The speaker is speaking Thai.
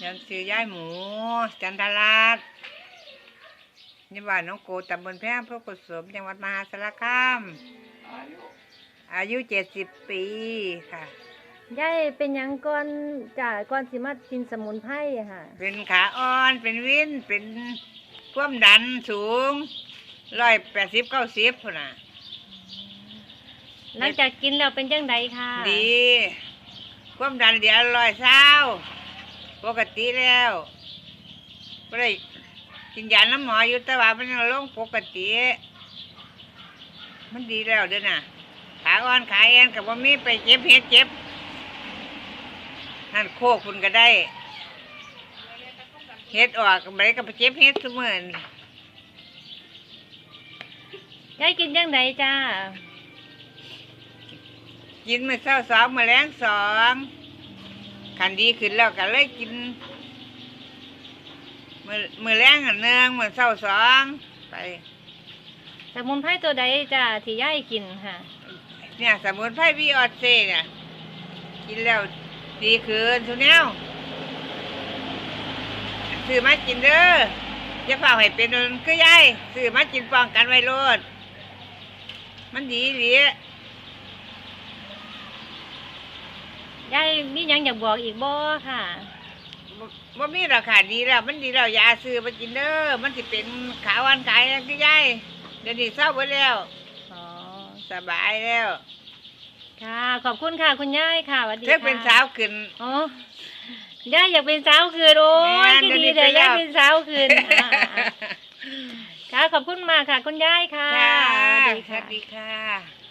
ฉันซื้อยายหมู จันทราชนี่บ้านน้องโกตำบลแพร่อำเพื่อกุศลจังหวัดมหาสารคาม อายุเจ็ดสิบปีค่ะ ยายเป็นหยังก่อนจ้ะก่อนสิมากินสมุนไพรอะค่ะ เป็นขาอ่อน เป็นวิน เป็นความดันสูงร้อยแปดสิบเก้าสิบพุ่นน่ะ หลังจากกินแล้วเป็นจังไดค่ะ ดี ความดันเดียวร้อยเศร้าปกติแล้วไม่ได้กินยาน้ำหมออยู่แต่ว่ามันยังลงปกติ มันดีแล้วเด้อน่ะ ขาอ่อนขาแอนกับว่ามีไปเจ็บเฮ็ดเจ็บ นั่นโคกคุณก็ได้ เฮ็ดออกไปก็ไปเจ็บเฮ็ดเสมอนยายกินจังไดจ้า กินมื้อเช้าสองมื้อแลงสองคันดีขึ้นแล้วก็เลยกินมื้อมื้อแรงอันหนึงมื้อเช้าสองไป สมุนไพรตัวใดจ้าที่ยายกินค่ะ เนี่ยสมุนไพรวีออดเซเนี่ยกินแล้วดีขึ้นทุกแนวซื้อมากินเด้ออย่าเฝ้าให้เป็นคือยายซื้อมากินป้องกันไว้โลดมันดีดี ยาย มีหยังอยากบอกอีกบ่ค่ะว่ามีราคาดีแล้ว มันดีแล้วอยาซื้อมากินเด้อมันสิเป็นขาวันขายแล้วคือยายเดี๋ยวนี้เศร้าไปแล้ว อ๋อ สบายแล้วค่ะ ขอบคุณค่ะคุณยายค่ะสวัสดีเธอค่ะเป็นสาวขึ้น อ๋อยายอยากเป็นสาวคืนโอ้ยแม่ที่เดี๋ดียวนี้เลยไปแล้วยายเป็นสาวคืนอ่าๆค่ะขอบคุณมากค่ะ คุณยายค่ะค่ะสวัสดีสค่ะ วัสดีค่ะ